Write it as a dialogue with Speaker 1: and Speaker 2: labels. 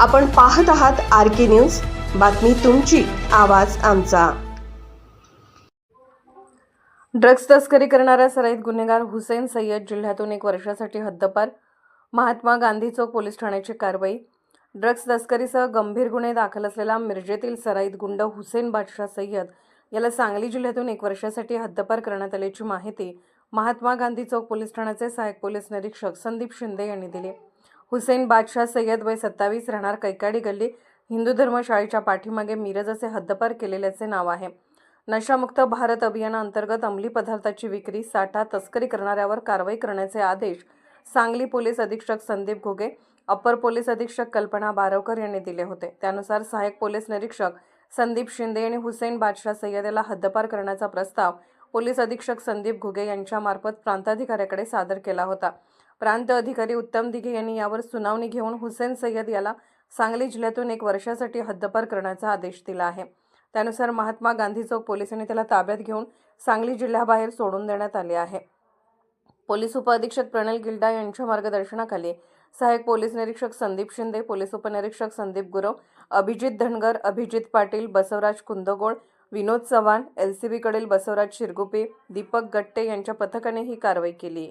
Speaker 1: आपण पाहत आहात आर के न्यूज. बातमी तुमची आवाज आमचा. ड्रग्ज तस्करी करणाऱ्या सराईत गुन्हेगार हुसेन सय्यद जिल्ह्यातून एक वर्षासाठी हद्दपार. महात्मा गांधी चौक पोलीस ठाण्याची कारवाई. ड्रग्ज तस्करीसह गंभीर गुन्हे दाखल असलेला मिरजेतील सराईत गुंड हुसेन बादशाह सय्यद याला सांगली जिल्ह्यातून एक वर्षासाठी हद्दपार करण्यात आल्याची माहिती महात्मा गांधी चौक पोलीस ठाण्याचे सहाय्यक पोलीस निरीक्षक संदीप शिंदे यांनी दिली. हुसेन बादशाह सय्यद वय सत्तावीस राहणार कैकाडी गल्ली. हिंदू धर्मशाळेच्या पाठीमागे मिरज असे हद्दपार केलेल्याचे नाव आहे. नशामुक्त भारत अभियानाअंतर्गत अंमली पदार्थाची विक्री साठा तस्करी करणाऱ्यावर कारवाई करण्याचे आदेश सांगली पोलीस अधीक्षक संदीप घुगे अप्पर पोलीस अधीक्षक कल्पना बारवकर यांनी दिले होते. त्यानुसार सहाय्यक पोलीस निरीक्षक संदीप शिंदे आणि हुसेन बादशाह सय्यद याला हद्दपार करण्याचा प्रस्ताव पोलीस अधीक्षक संदीप घुगे यांच्यामार्फत प्रांताधिकाऱ्याकडे सादर केला होता. प्रांत अधिकारी उत्तम दिघे यांनी यावर सुनावणी घेऊन हुसेन सय्यद याला सांगली जिल्ह्यातून एक वर्षासाठी हद्दपार करण्याचा आदेश दिला आहे. त्यानुसार महात्मा गांधी चौक पोलिसांनी त्याला ताब्यात घेऊन सांगली जिल्ह्याबाहेर सोडून देण्यात आले आहे. पोलीस उपअधीक्षक प्रणल गिल्डा यांच्या मार्गदर्शनाखाली सहाय्यक पोलीस निरीक्षक संदीप शिंदे पोलीस उपनिरीक्षक संदीप गुरव अभिजित धनगर अभिजित पाटील बसवराज कुंदगोळ विनोद चव्हाण एल सी बीकडील बसवराज शिरगुपे दीपक गट्टे यांच्या पथकाने ही कारवाई केली.